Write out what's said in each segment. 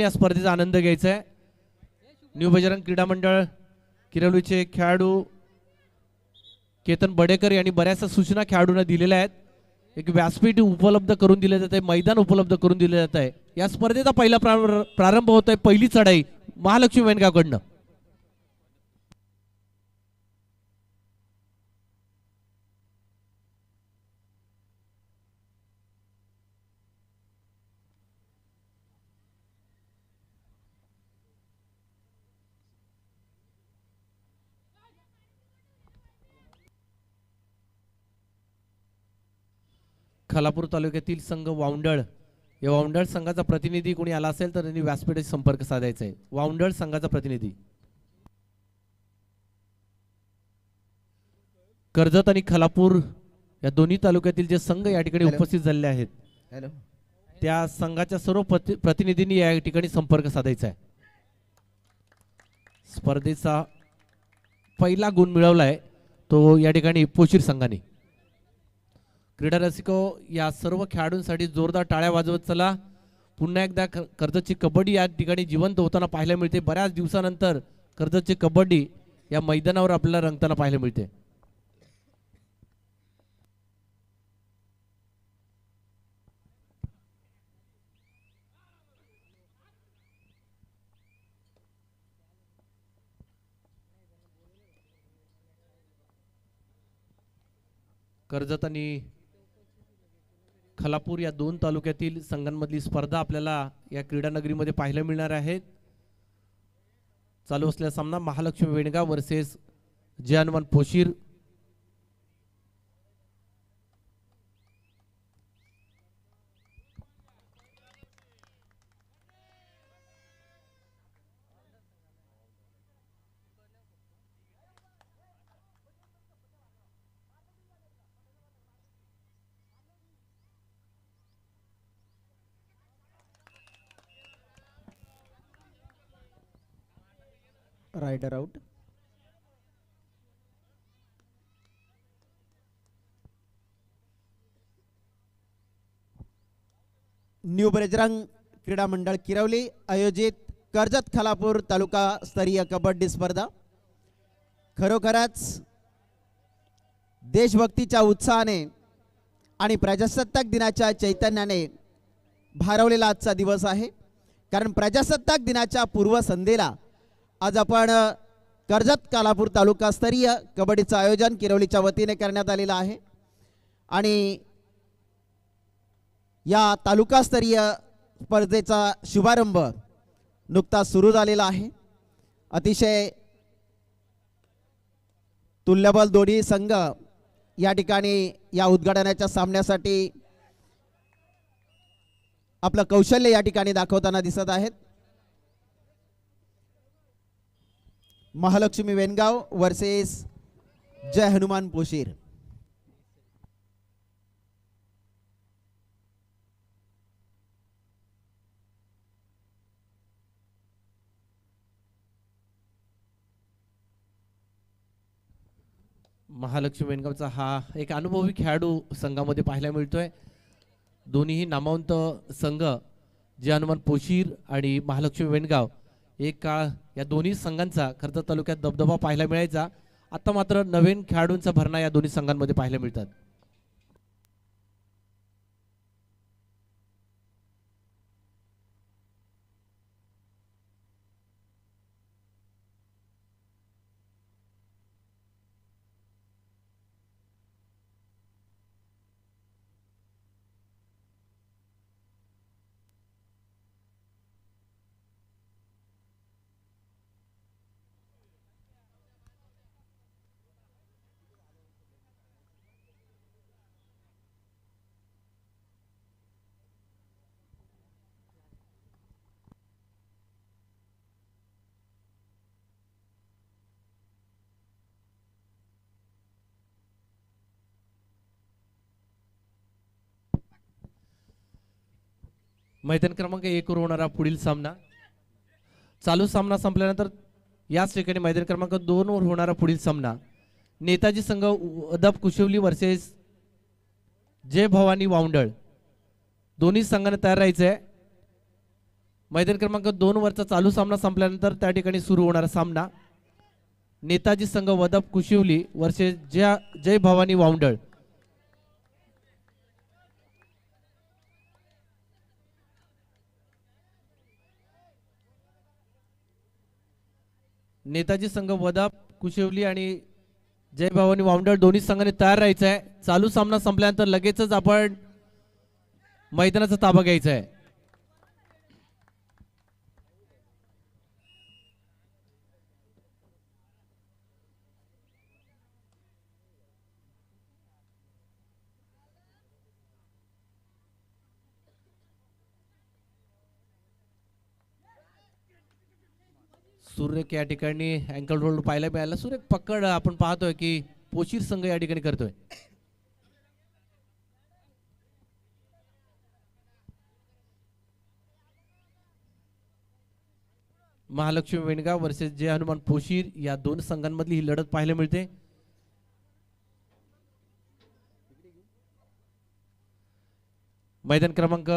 या स्पर्धेचा आनंद घ्यायचा आहे. न्यू बजरंग क्रीडा मंडळ किरवलीचे खेळाडू केतन बडेकर यांनी बऱ्याचशा सूचना खेळाडूंना दिलेल्या आहेत. एक व्यासपीठ उपलब्ध करून दिले जात आहे मैदान उपलब्ध करून दिले जात आहे या स्पर्धेचा पहिला प्रार- प्रारंभ होत आहे पहिली चढाई महालक्ष्मी वेनगावकडनं खालापूर तालुक्यातील संघ वावंडळ या वावंडळ संघाचा प्रतिनिधी कोणी आला असेल तर त्यांनी व्यासपीठाशी संपर्क साधायचा आहे. वावंडळ संघाचा प्रतिनिधी. कर्जत आणि खालापूर या दोन्ही तालुक्यातील जे संघ या ठिकाणी. उपस्थित झालेले आहेत. हॅलो. त्या संघाच्या सर्व प्रति- प्रतिनिधींनी या ठिकाणी संपर्क साधायचा आहे. स्पर्धेचा पहिला गुण मिळवलाय तो या ठिकाणी पोशीर संघाने. क्रीडा रसिको या सर्व खेळाडूंसाठी जोरदार टाळ्या वाजवत चला. पुन्हा एकदा कर्जतची कबड्डी या ठिकाणी जिवंत होताना पाहायला मिळते. बऱ्याच दिवसानंतर कर्जतची कबड्डी या मैदानावर आपल्याला रंगताना पाहायला मिळते. कर्जत आणि खलापूर या दोन तालुक्यातील संघांमधली स्पर्धा आपल्याला या क्रीडानगरीमध्ये पाहायला मिळणार आहे चालू असलेला सामना Mahalaxmi Vengaon versus Jai Poshir. Rider out. New Bajrang क्रीडा मंडळ किरवली आयोजित कर्जत खालापूर तालुका स्तरीय कबड्डी स्पर्धा खरोखरच देशभक्तीच्या उत्साहाने आणि प्रजासत्ताक दिनाच्या चैतन्याने भारवलेला आजचा दिवस आहे कारण प्रजासत्ताक दिनाच्या पूर्वसंध्येला आज आपण कर्जत कालापूर तालुका स्तरीय कबड्डीचं आयोजन किरवलीच्या वतीने करण्यात आलेलं आहे. आणि या तालुकास्तरीय स्पर्धेचा शुभारंभ नुकताच सुरू झालेला आहे. अतिशय तुल्यबल दोन्ही संघ या ठिकाणी या उद्घाटनाच्या सामन्यासाठी आपलं कौशल्य या ठिकाणी दाखवताना दिसत आहेत. महालक्ष्मी वेनगाव वर्सेस जय हनुमान पोशीर महालक्ष्मी वेणगावचा हा एक अनुभवी खेळाडू संघामध्ये पाहायला मिळतोय. दोन्हीही नामवंत संघ जे हनुमान पोशीर आणि महालक्ष्मी वेणगाव. एक काळ या दोन्ही संघांचा खर्च तालुक्यात दबदबा पाहायला मिळायचा. आता मात्र नवीन खेळाडूंचा भरणा या दोन्ही संघांमध्ये पाहायला मिळतात. मैदान क्रमांक एक वर होणारा पुढील सामना. चालू सामना संपल्यानंतर याच ठिकाणी मैदान क्रमांक दोन वर होणारा पुढील सामना. नेताजी संघ अदब कुशिवली वर्सेस जय भवानी वावंडळ दोन्ही संघाने तयार राहायचंय. मैदान क्रमांक दोन वरचा चालू सामना संपल्यानंतर त्या ठिकाणी सुरू होणारा सामना. नेताजी संघ वदप कुशिवली वर्षे जय जय भवानी वावंडळ नेताजी संघ वदाप कुशेवली आणि जय भवानी वामडळ दोन्ही संघाने तयार राहायचं आहे चालू सामना संपल्यानंतर लगेचच आपण मैदानाचा ताबा घ्यायचा आहे सूर्यक या ठिकाणी अँकल रोल पाहायला मिळाला. सूर्य पकड. आपण पाहतोय की पोशीर संघ या ठिकाणी करतोय. महालक्ष्मी वेणगाव वर्सेस जय हनुमान पोशीर या दोन संघांमधली ही लढत पाहायला मिळते. मैदान क्रमांक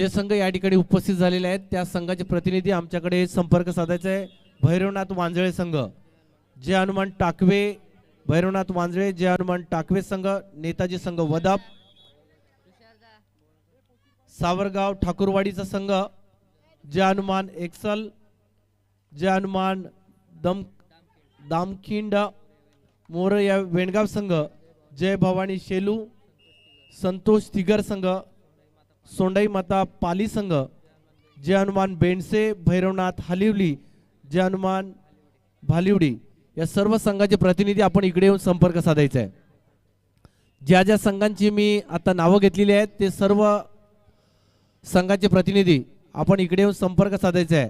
जे संघ या ठिकाणी उपस्थित झालेले आहेत त्या संघाचे प्रतिनिधी आमच्याकडे संपर्क साधायचा आहे. भैरवनाथ वांजळे संघ जे हनुमान टाकवे भैरवनाथ वांजळे जे हनुमान टाकवे संघ नेताजी संघ वदाप सावरगाव ठाकूरवाडीचा संघ जे हनुमान एक्सल जे हनुमान दम दामखिंड मोर या वेणगाव संघ जय भवानी शेलू संतोष तिगर संघ सोंडाई माता पाली संघ जय हनुमान बेंडसे भैरवनाथ हालिवली जय हनुमान भालिवडी या सर्व संघाचे प्रतिनिधी आपण इकडे येऊन संपर्क साधायचा आहे ज्या ज्या संघांची मी आता नावं घेतलेली आहेत ते सर्व संघाचे प्रतिनिधी आपण इकडे येऊन संपर्क साधायचा आहे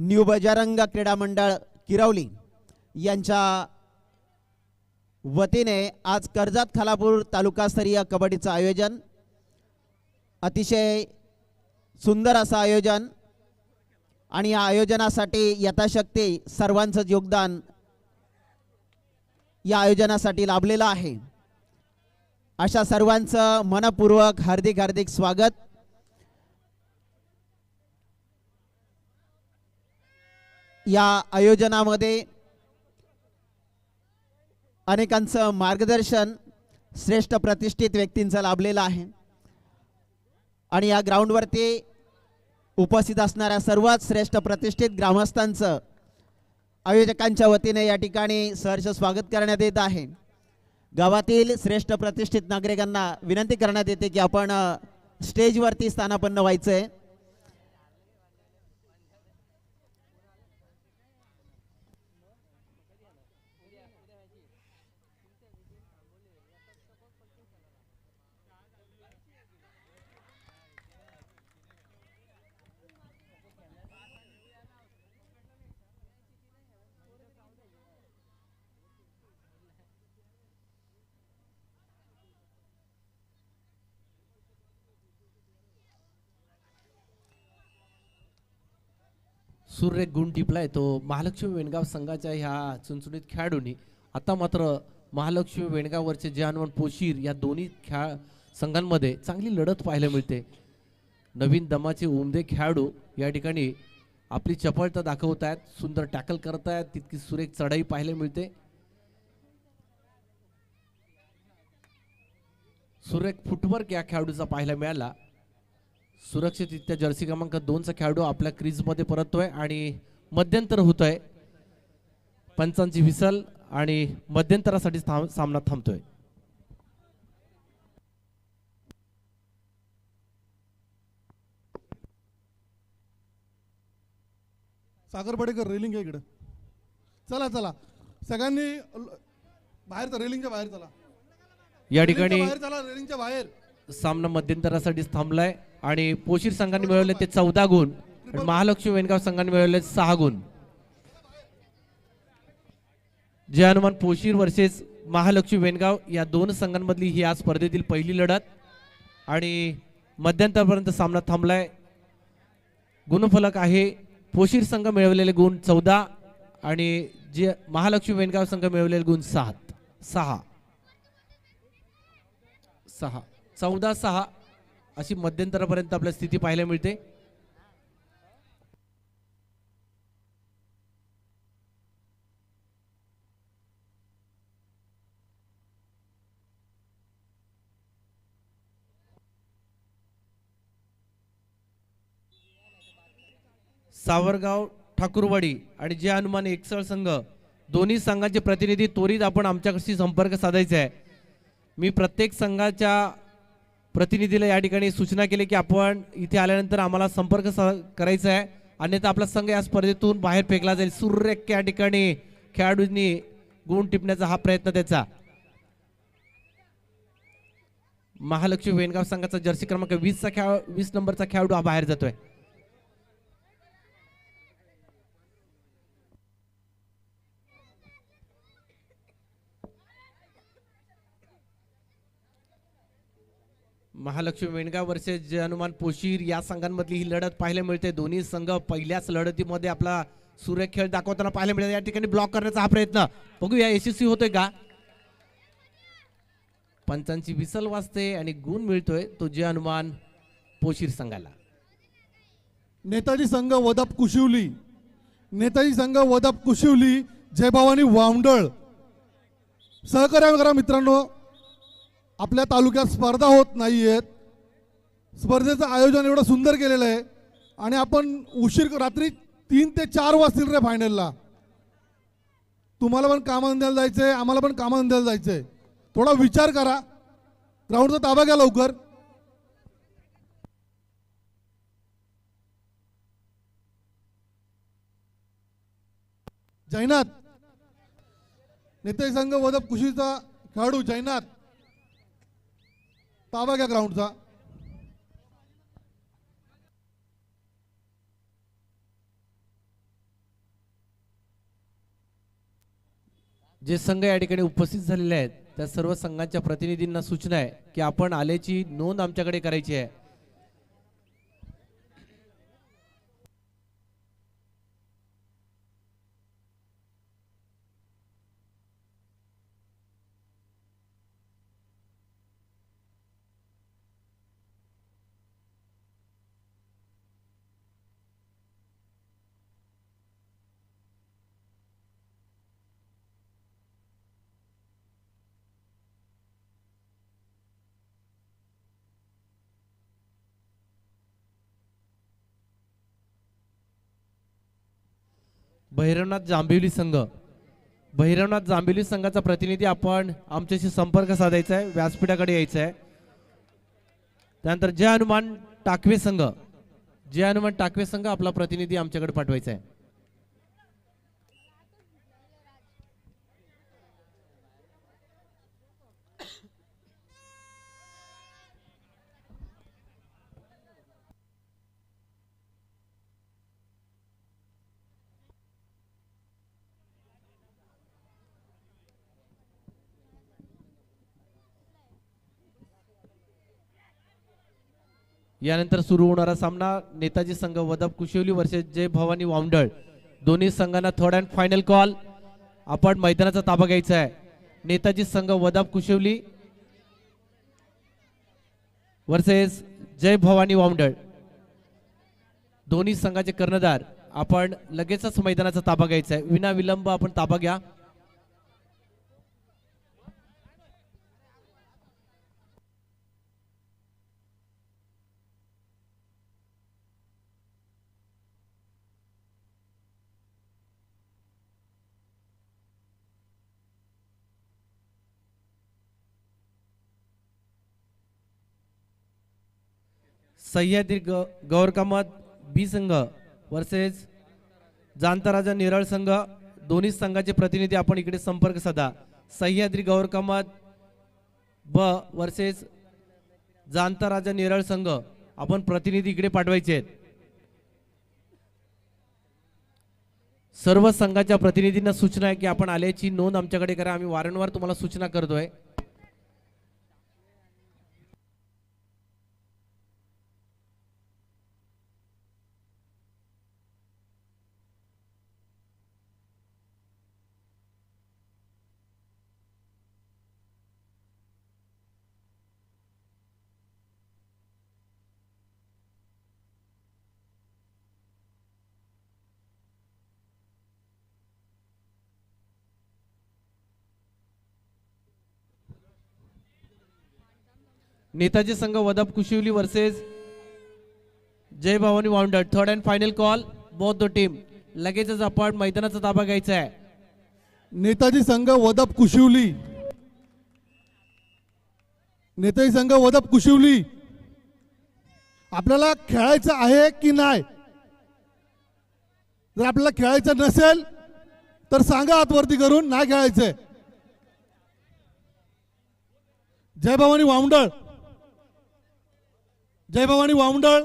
न्यू बजारंग क्रीडा मंडळ किरवली. यांच्या वतीने आज कर्जत खालापूर तालुकास्तरीय कबड्डीचं आयोजन. अतिशय सुंदर असं आयोजन. आणि या आयोजनासाठी यथाशक्ती सर्वांचं योगदान या आयोजनासाठी लाभलेलं आहे. अशा सर्वांचं मनपूर्वक हार्दिक हार्दिक स्वागत. या आयोजनामध्ये अनेकांचं मार्गदर्शन श्रेष्ठ प्रतिष्ठित व्यक्तींचं लाभलेलं आहे. आणि या ग्राउंडवरती उपस्थित असणाऱ्या सर्वात श्रेष्ठ प्रतिष्ठित ग्रामस्थांचं आयोजकांच्या वतीने या ठिकाणी सहर्ष स्वागत करण्यात येत आहे. गावातील श्रेष्ठ प्रतिष्ठित नागरिकांना विनंती करण्यात येते की आपण स्टेजवरती स्थानापन्न व्हायचं आहे सूर्य गुण टिपलाय तो महालक्ष्मी वेणगाव संघाच्या ह्या चुणचुणीत खेळाडूंनी. आता मात्र महालक्ष्मी वेणगाववरचे जे पोशीर या दोन्ही खेळा संघांमध्ये चांगली लढत पाहायला मिळते. नवीन दमाचे उमदे खेळाडू या ठिकाणी आपली चपळता दाखवत आहेत सुंदर टॅकल करत आहेत तितकी सुरेख चढाई पाहायला मिळते. सुरेख फुटवर्क या खेळाडूचा पाहायला मिळाला. सुरक्षितरित्या जर्सी क्रमांक दोनचा खेळाडू आपल्या क्रीजमध्ये परततोय आणि मध्यंतर होतोय. पंचांची विसल आणि मध्यंतरासाठी थांब सामना थांबतोय. सागर पडेकर रेलिंग आहे इकडं. चला चला. सगळ्यांनी बाहेर रेलिंगच्या बाहेर चला. या ठिकाणी बाहेर चला रेलिंगच्या बाहेर. सामना मध्यंतरासाठी थांबलाय. आणि पोशीर संघाने मिळवले ते चौदा गुण. आणि महालक्ष्मी वेणगाव संघाने मिळवले सहा गुण. जय हनुमान पोशीर वर्सेस महालक्ष्मी वेणगाव या दोन संघांमधली ही आज स्पर्धेतील पहिली लढत. आणि मध्यंतरपर्यंत सामना थांबलाय. गुणफलक आहे. पोशीर संघ मिळवलेले गुण चौदा आणि जे महालक्ष्मी वेणगाव संघ मिळवलेले गुण सात. सहा. सहा. चौदा सहा. अशी मध्यंतरापर्यंत आपल्या स्थिती पाहायला मिळते. सावरगाव ठाकूरवाडी आणि जे हनुमान एकसळ संघ दोन्ही संघाचे प्रतिनिधी त्वरित आपण आमच्याकडशी संपर्क साधायचा आहे. मी प्रत्येक संघाच्या प्रतिनिधीला या ठिकाणी सूचना केली की आपण इथे आल्यानंतर आम्हाला संपर्क करायचा आहे. अन्यथा आपला संघ या स्पर्धेतून बाहेर फेकला जाईल. सुरेख या ठिकाणी खेळाडूंनी गुण टिपण्याचा हा प्रयत्न त्याचा. महालक्ष्मी वेणगाव संघाचा जर्सी क्रमांक वीसचा खेळाडू वीस नंबरचा खेळाडू हा बाहेर जातोय. महालक्ष्मी वेणगाव वर्सेस जय हनुमान पोशीर या संघांमधली ही लढत पाहायला मिळते. दोन्ही संघ पहिल्याच लढतीमध्ये आपला सूर्य खेळ दाखवताना पाहायला मिळते या ठिकाणी ब्लॉक करण्याचा हा प्रयत्न. बघूया यशस्वी होतोय का? पंचांची विसल वाजते आणि गुण मिळतोय तो जे हनुमान पोशीर संघाला. नेताजी संघ वदप कुशिवली. नेताजी संघ वदप कुशिवली. जयभवानी वावंडळ सहकार्य करा मित्रांनो. आपल्या तालुक्यात स्पर्धा होत नाही आहेत स्पर्धेचं आयोजन एवढं सुंदर केलेलं आहे. आणि आपण उशीर रात्री तीन ते चार वाजतील रे फायनलला तुम्हाला पण कामांध्याला जायचं आहे आम्हाला पण कामांध्याला जायचं आहे थोडा विचार करा. ग्राउंडचा ताबा घ्या लवकर. जैनात नेते संघ वदप कुशीचा खेळाडू जैनात ताबा घ्या ग्राउंडचा जे संघ या ठिकाणी उपस्थित झालेले आहेत त्या सर्व संघांच्या प्रतिनिधींना सूचना आहे की आपण आल्याची नोंद आमच्याकडे करायची आहे. भैरवनाथ जांभिवली संघ. भैरवनाथ जांभिवली संघाचा प्रतिनिधी आपण आमच्याशी संपर्क साधायचा आहे व्यासपीठाकडे यायचं आहे. त्यानंतर जय हनुमान टाकवे संघ. जय हनुमान टाकवे संघ आपला प्रतिनिधी आमच्याकडे पाठवायचा आहे. यानंतर सुरू होणारा सामना नेताजी संघ वदप कुशिवली वर्सेस जय भवानी वामडळ दोन्ही संघांना थर्ड अँड फायनल कॉल आपण मैदानाचा ताबा घ्यायचा आहे. नेताजी संघ वदप कुशिवली वर्सेस जय भवानी वामडळ दोन्ही संघाचे कर्णधार. आपण लगेचच मैदानाचा ताबा घ्यायचा आहे. विना विलंब आपण ताबा घ्या. सह्याद्री ग गौरकामत बी संघ वर्सेस जांताराजा नेरळ संघ दोन्ही संघाचे प्रतिनिधी आपण इकडे संपर्क साधा. सह्याद्री गौरकामत ब वर्सेस जांताराजा नेरळ संघ आपण प्रतिनिधी इकडे पाठवायचे आहेत. सर्व संघाच्या प्रतिनिधींना सूचना आहे की आपण आल्याची नोंद आमच्याकडे करा. आम्ही वारंवार तुम्हाला सूचना करतोय. नेताजी संघ वदप Kushivali versus Jai Bhavani वाउंडर third and final call both the team लगेचच आपण मैदानाचा ताबा घ्यायचा आहे. नेताजी संघ वदप कुशिवली. नेताजी संघ वदप कुशिवली. आपल्याला खेळायचं आहे की नाही? जर आपल्याला खेळायचं नसेल तर सांगा आतवरती करून नाही खेळायचंय जय भवानी वामडळ जय जयभवानी वावंडळ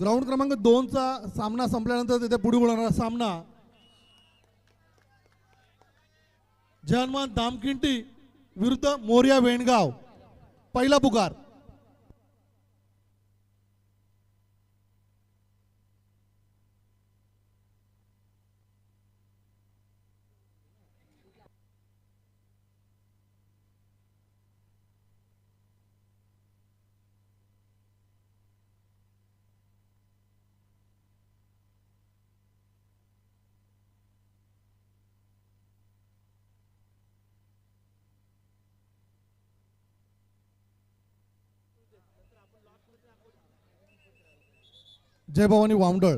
ग्राउंड क्रमांक दोनचा सामना संपल्यानंतर तिथे पुढे बोलणारा सामना. जहनमान दामकिंटी विरुद्ध मोर्या वेणगाव. पहिला पुकार. जय भवानी वामडळ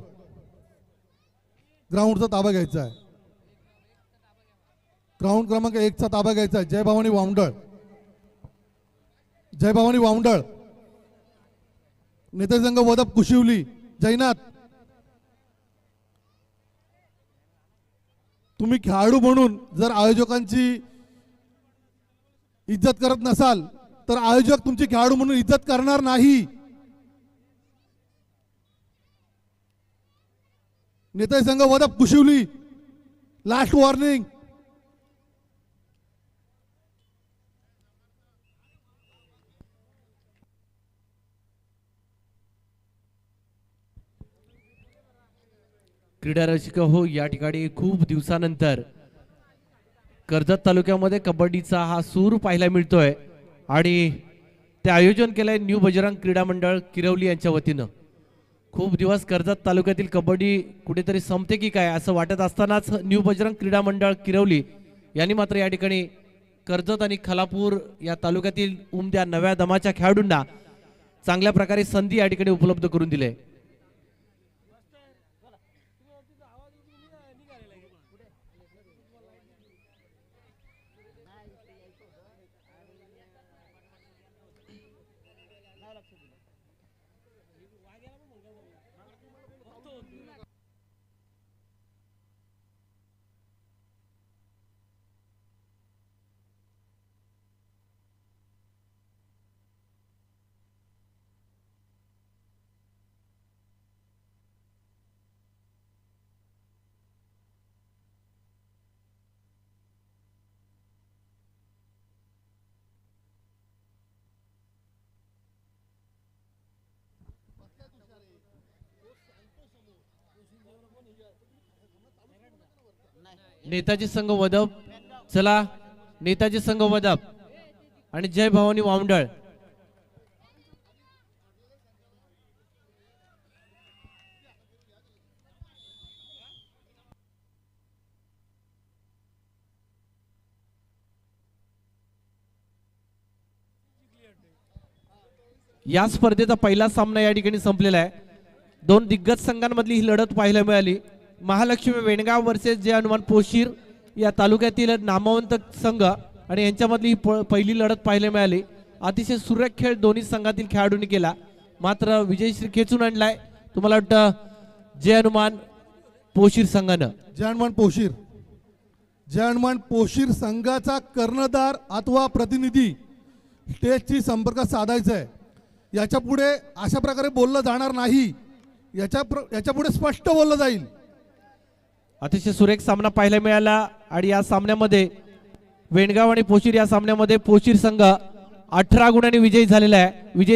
ग्राउंडचा ताबा घ्यायचा आहे. ग्राउंड क्रमांक एकचा ताबा घ्यायचा आहे. जय भवानी वामडळ जय भवानी वामडळ नेते संघ वदप कुशिवली. जैनाथ तुम्ही खेळाडू म्हणून जर आयोजकांची इज्जत करत नसाल तर आयोजक तुमची खेळाडू म्हणून इज्जत करणार नाही. नेताजी संघ वदप कुशिवली. लास्ट वॉर्निंग क्रीडा रसिक हो या ठिकाणी खूप दिवसानंतर कर्जत तालुक्यामध्ये कबड्डीचा हा सूर पाहायला मिळतोय. आणि ते आयोजन केलंय न्यू बजरंग क्रीडा मंडळ किरवली यांच्या वतीनं. खूप दिवस कर्जत तालुक्यातील कबड्डी कुठेतरी संपते की काय असं वाटत असतानाच न्यू बजरंग क्रीडा मंडळ किरवली. यांनी मात्र या ठिकाणी कर्जत आणि खलापूर या तालुक्यातील उमद्या नव्या दमाच्या खेळाडूंना चांगल्या प्रकारे संधी या ठिकाणी उपलब्ध करून दिले. नेताजी संघ वदप चला नेताजी संघ वदप आणि जय भवानी वामडळ या स्पर्धेचा पहिला सामना या ठिकाणी संपलेला आहे. दोन दिग्गज संघांमधली ही लढत पाहायला मिळाली. महालक्ष्मी वेणगाव वर्सेस जय हनुमान पोशीर या तालुक्यातील नामवंत संघ आणि यांच्यामधली ही प- पहिली लढत पाहायला मिळाली. अतिशय सुरेख खेळ दोन्ही संघातील खेळाडूंनी केला. मात्र विजयश्री खेचून आणलाय. तुम्हाला वाटतं जय हनुमान पोशीर संघानं? जय हनुमान पोशीर. जय हनुमान पोशीर संघाचा कर्णधार अथवा प्रतिनिधी स्टेजशी संपर्क साधायचा आहे याच्यापुढे अशा प्रकारे बोललं जाणार नाही. याच्या याच्यापुढे स्पष्ट बोललं जाईल. अतिशय सुरेख सामना पाहायला मिळाला आणि या सामन्यामध्ये वेणगाव आणि पोशीर या सामन्यामध्ये पोशीर संघ अठरा गुणांनी विजयी झालेला आहे. विजय